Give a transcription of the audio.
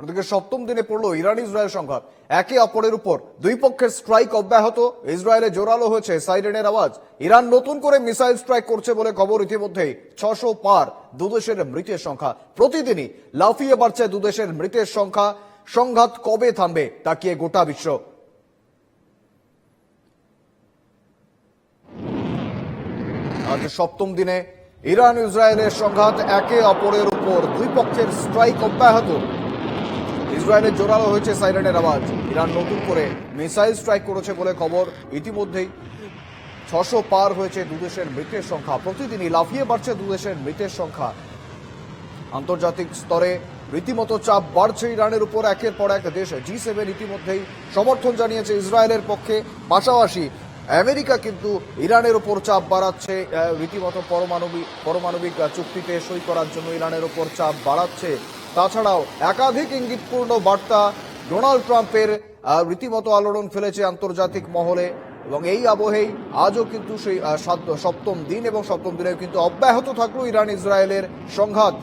অন্যদিকে সপ্তম দিনে পড়ল ইরান ইসরায়েল সংঘাত। একে অপরের উপর দুই পক্ষের স্ট্রাইক অব্যাহত। ইসরায়েলে জোরালো হয়েছে সাইরেনের আওয়াজ। ইরান নতুন করে মিসাইল স্ট্রাইক করছে বলে খবর ইতিমধ্যেই ছশো পার দুদেশের মৃতের সংখ্যা। প্রতিদিনই লাফিয়ে বাড়ছে দুদেশের মৃতের সংখ্যা। সংঘাত কবে থামবে তাকিয়ে গোটা বিশ্ব? আজ সপ্তম দিনে ইরান ইসরায়েলের সংঘাত একে অপরের উপর দুই পক্ষের স্ট্রাইক অব্যাহত। ইসরায়েলের জোরালো হয়েছে সাইরেনের আওয়াজ। ইরান নতুন করে মিসাইল স্ট্রাইক করেছে বলে খবর ইতিমধ্যেই। ছশো পার হয়েছে দুদেশের মৃতের সংখ্যা। প্রতিদিনই লাফিয়ে বাড়ছে দুদেশের মৃতের সংখ্যা। আন্তর্জাতিক স্তরে রীতিমতো চাপ বাড়ছে ইরানের উপর। একের পর এক দেশ জি সেভেন ইতিমধ্যেই সমর্থন জানিয়েছে ইসরায়েলের পক্ষে। পাশাপাশি আমেরিকা কিন্তু ইরানের ওপর চাপ বাড়াচ্ছে রীতিমতো পারমাণবিক পারমাণবিক চুক্তিতে সই করার জন্য ইরানের ওপর চাপ বাড়াচ্ছে। তাছাড়াও একাধিক ইঙ্গিতপূর্ণ বার্তা ডোনাল্ড ট্রাম্পের রীতিমতো আলোড়ন ফেলেছে আন্তর্জাতিক মহলে এবং এই আবহেই আজও কিন্তু সেই সপ্তম দিন এবং সপ্তম দিনে কিন্তু অব্যাহত থাকল ইরান ইসরায়েলের সংঘাত।